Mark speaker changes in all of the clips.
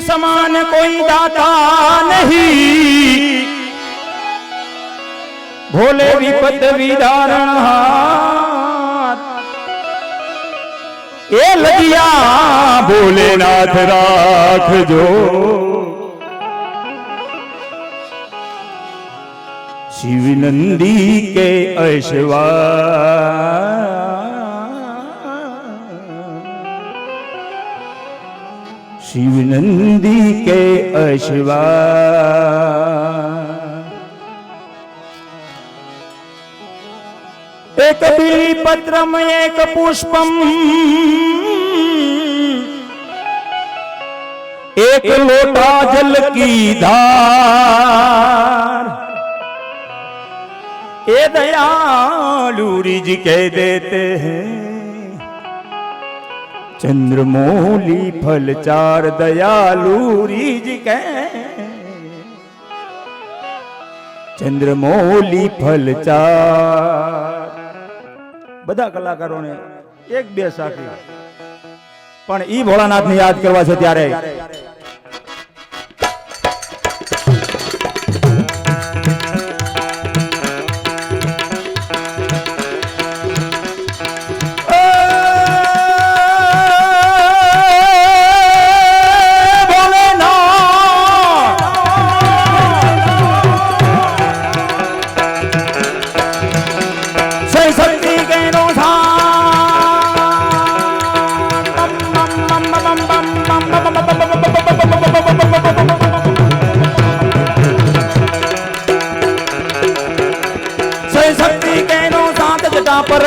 Speaker 1: समान कोई दाता नहीं। भोले विपद विदारण ये लगिया भोलेनाथ राख जो। शिव नंदी के ऐशवा शिव नंदी के अश्वा। एक पत्रम एक पुष्पम। एक लोटा जल की धार। ए लूरी रिज कह देते हैं। ચંદ્રમોલી ફલ ચાર દયાલુ રીજ કે ચંદ્રમોલી ફલ ચાર બધા કલાકારોને એક બે સાથી. પણ ઈ ભોળાનાથને યાદ કરવા છે ત્યારે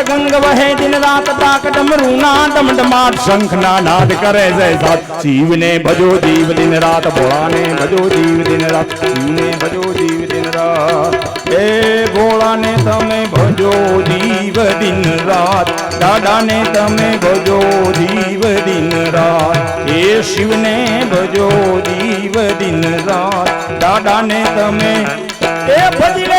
Speaker 1: ગંગ વહે દિન રાત ડાક ડમરૂ ના ડમડમાટ શંખ ના નાદ કરે જય સાત શિવને ભજો જીવ દિન રાત ભોળાને ભજો જીવ દિન રાત શિવને ભજો જીવ દિન રાત એ ભોળાને તમે ભજો જીવ દિન રાત દાદાને તમે ભજો જીવ દિન રાત એ શિવને ભજો જીવ દિન રાત દાદાને તમે એ ભજી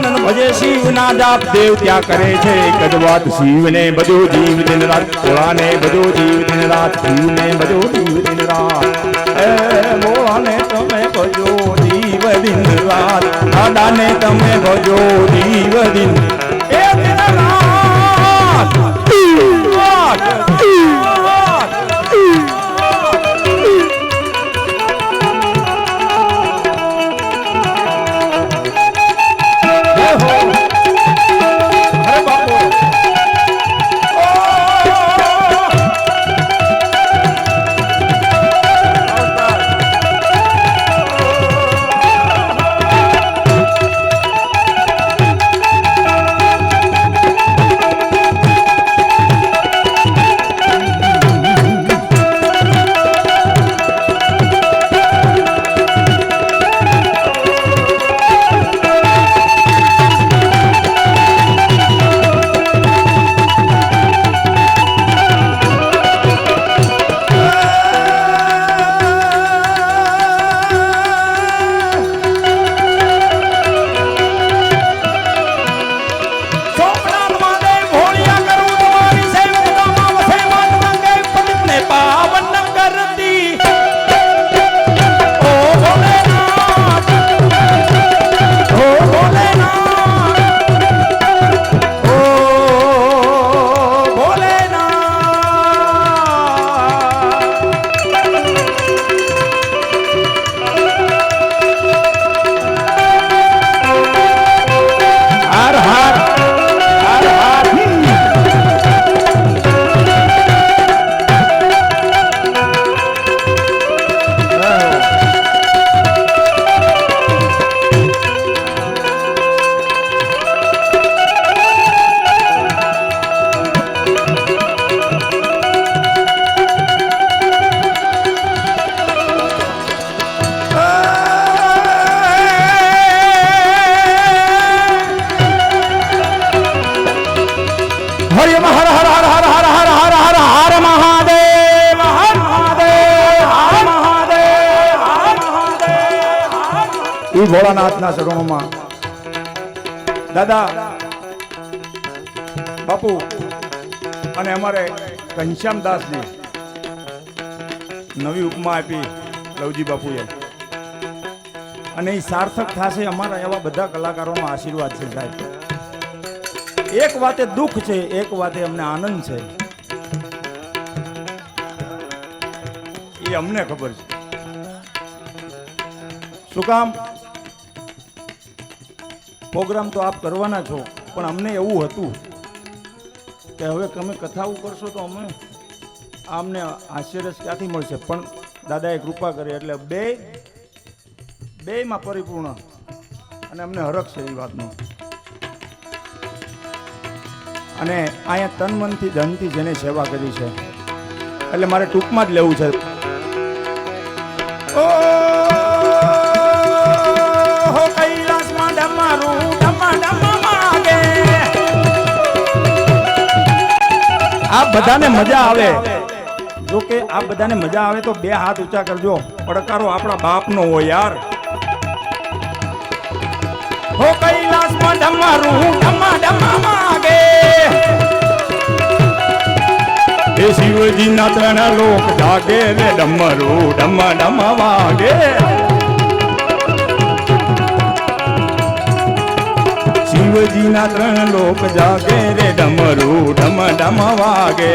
Speaker 1: નારદ ભજે શિવ ના જાપ દેવ ત્યાં કરે છે એક જ શિવને બધો જીવ દિન રાત, ભોળાને બધો જીવ દિન રાત શિવને બધો જીવ દિન રાત. એ મોળાને તમે ભજો જીવ દિન રાત દાદાને તમે ભજો જીવ દિન ભોળાનાથના ચરણોમાં દાદા, બાપુ અને અમારે ઘનશ્યામ દાસજી નવી ઉપમા આપી લવજી બાપુએ. અને એ સાર્થક થશે અમારા એવા બધા કલાકારોનો આશીર્વાદ છે સાહેબ. એક વાતે દુઃખ છે, એક વાતે અમને આનંદ છે. એ અમને ખબર છે. શું કામ? પ્રોગ્રામ તો આપ કરવાના છો, પણ અમને એવું હતું કે હવે તમે કથાઓ કરશો તો અમે આમને આશ્ચર્ય ક્યાંથી મળશે? પણ દાદાએ કૃપા કરી એટલે બે, બેયમાં પરિપૂર્ણ અને અમને હરખ છે એ વાતનો. અને અહીંયા તન મનથી ધનથી જેને સેવા કરી છે. એટલે મારે ટૂંકમાં જ લેવું છે. ઓ આ બધાને મજા આવે. જો કે આ બધાને મજા આવે તો બે હાથ ઊંચા કરજો. પડકારો આપણા બાપનો હોય યાર. હો કૈલાસમાં ડમરું ડમા ડમા માગે. એ શિવજીના ત્રણ લોક જાગે રે ડમરું ડમા ડમા વાગે શિવજીના ત્રણ લોક જાગે રે ડમરું ડમ ડમ વાગે.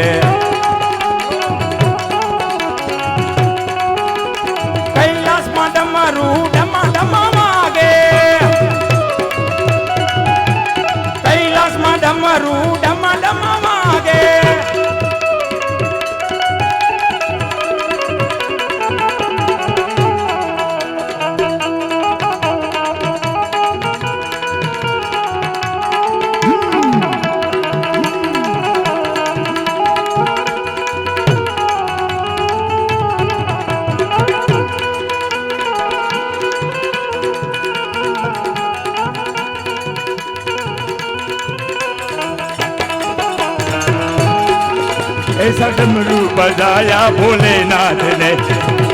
Speaker 1: એસા ડમરું બજાયા ભોલેનાથને.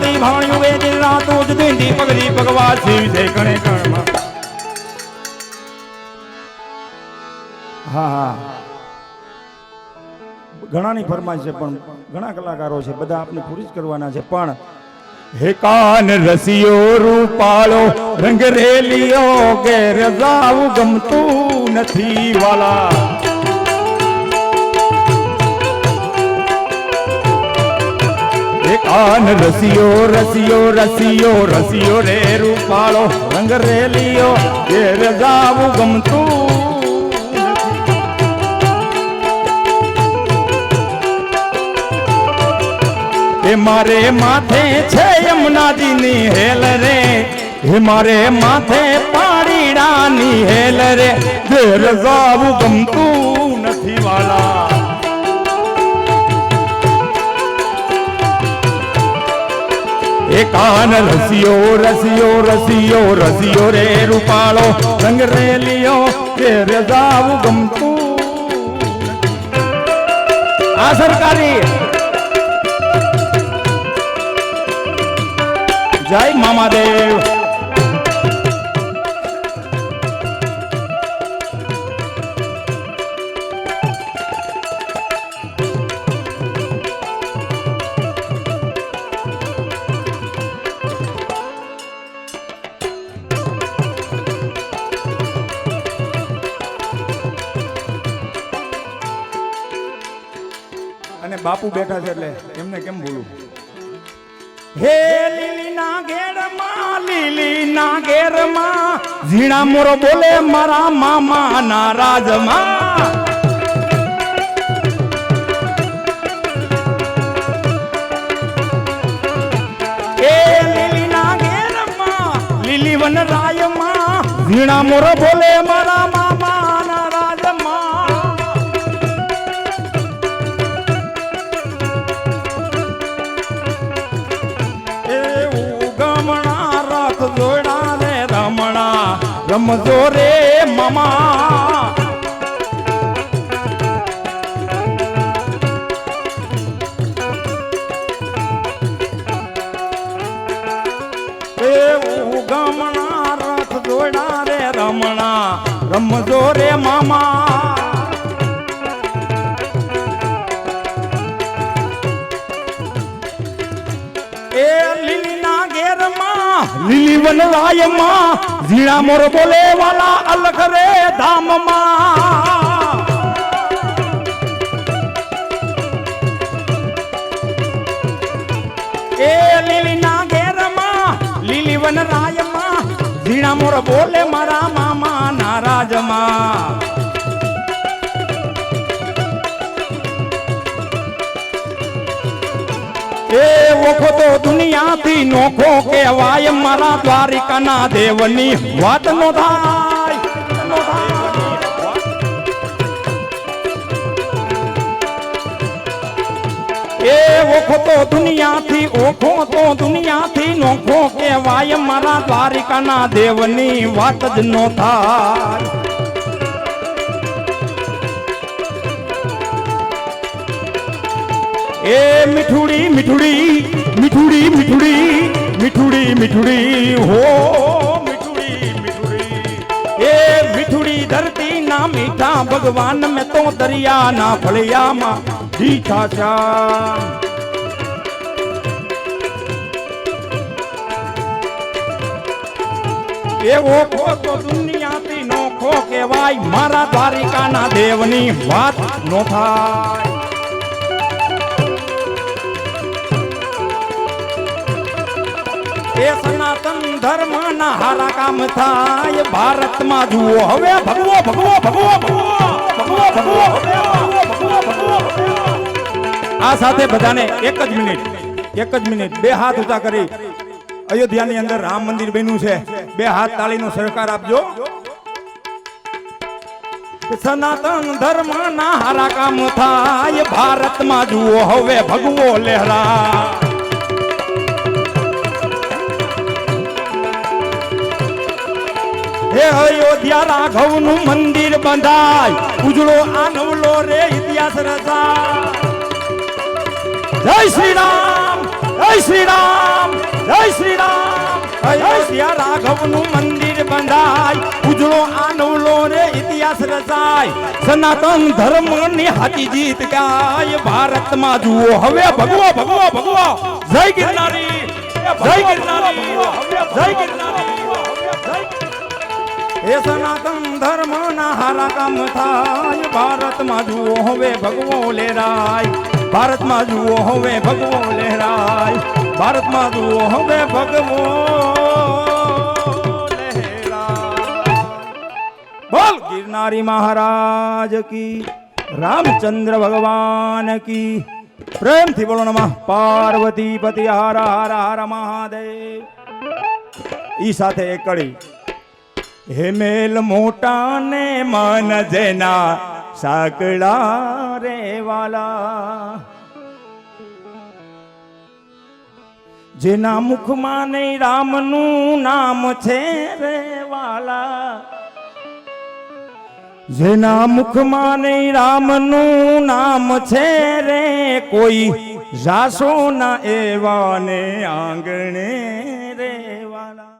Speaker 1: સતી ભાણ્યું વે દિન રાતો જ દિંડી પગલી ભગવાન શિવ છે કણે કણમાં હા હા. ઘણાની ફરમાઈશ છે, પણ ઘણા કલાકારો છે, બધા આપણે પૂરી જ કરવાના છે. પણ હે કાન રસિયો રૂપાળો રંગ રેલિયો કે રજાવું ગમતું નથી વાલા. હે કાન રસિયો રસિયો રસિયો રસિયો રે રૂપાળો, રંગ રેલિયો એ રજાવું ગમતું. એ મારે માથે છે યમુનાજીની હેલ રે, હે મારે માથે પાણીડાની હેલ રે, ઘેર જાવું ગમતું. એ કાન રસિયો રસિયો રસિયો રસિયો રે રૂપાળો રંગ રેલિયો ઘેર જાવું ગમતું આ સરકારી જય મામાદેવ મારા બાપુ બેઠા છે એટલે એમને કેમ ભૂલું હે લીલી ના ઘેરમાં લીલી ના ઘેરમાં ઝીણા મોરો બોલે મારા મામા ના રાજમાં લીલી વન રાયમાં ઝીણા મોરો બોલે મારા રમજો રે મામા. ગમણા રથ જોડા રે રમણા. રમજો રે મામા. લીલી વનરાયમાં ઝીણા મોર બોલે વાલા અલખ રે ધામમાં. એ લીલીના ઘેરમાં લીલી વનરાયમાં ઝીણા મોર બોલે મારા ઓખો તો દુનિયાથી નોખો કહેવાય. મારા દ્વારિકાના દેવની વાત નો થાય. એ ઓખો તો દુનિયાથી ઓખો તો દુનિયાથી નોખો કહેવાય. મારા દ્વારિકાના દેવની વાત જ નો થાય. એ મીઠુડી મીઠુડી મીઠુડી મીઠુડી મીઠુડી મીઠુડી, હો, મીઠુડી મીઠુડી. એ મીઠુડી ધરતી ના મીઠા ભગવાન, મેં તો દરિયા ના ફળિયામાં મીઠા ચા એવો ખો તો દુનિયાથી નોખો કહેવાય, મારા દ્વારિકાના દેવની વાત નો થાય. એ સનાતન ધર્મ ના હારા કામ થાય. ભારતમાં જુઓ હવે, ભગવો ભગવો ભગવો ભગવો ભગવો આ સાથે બધાને એક જ મિનિટ, એક જ મિનિટ, બે હાથ ઊંચા કરી. અયોધ્યાની અંદર રામ મંદિર બન્યું છે. બે હાથ તાળીનો સહકાર આપજો. સનાતન ધર્મ ના હારા કામ થાય. ભારતમાં જુઓ હવે, ભગવો લહેરા. હે અયોધ્યા રાઘવનું મંદિર બંધાય. ઉજળો આનવલો રે ઇતિહાસ રચા જય શ્રી રામ જય શ્રી રામ જય શ્રી રામ અયોધ્યા રાઘવનું મંદિર બંધાય. ઉજળો આનવલો રે ઇતિહાસ રચાય. સનાતન ધર્મની હાથી જીત ગાય. ભારતમાં જુઓ હવે ભગવો ભગવો ભગવો. જય ગિરનારી જય ગિરનારી જય ગિરનારી. એ સનાતન ધર્મ ના હારા કામ થાય. ભારતમાં જુઓ હવે ભગવો લેરાય ભારતમાં જુઓ હવે ભગવો લેરાય ભારતમાં જુઓ હવે ભગવો લહેરાય. બોલ, ગિરનારી મહારાજ કી, રામચંદ્ર ભગવાન કી. પ્રેમથી બોલો નમઃ. પાર્વતી પતિ હર હર હર મહાદેવ. ઈ સાથે એક કડી. હેમેલ મોટા ને મન જેના સાકડા રે વાલા. જેના મુખમાં નહીં રામનું નામ છે રે વાલા. જેના મુખમાં નહીં રામનું નામ છે રે કોઈ જાસો ના એવાને આંગણે રે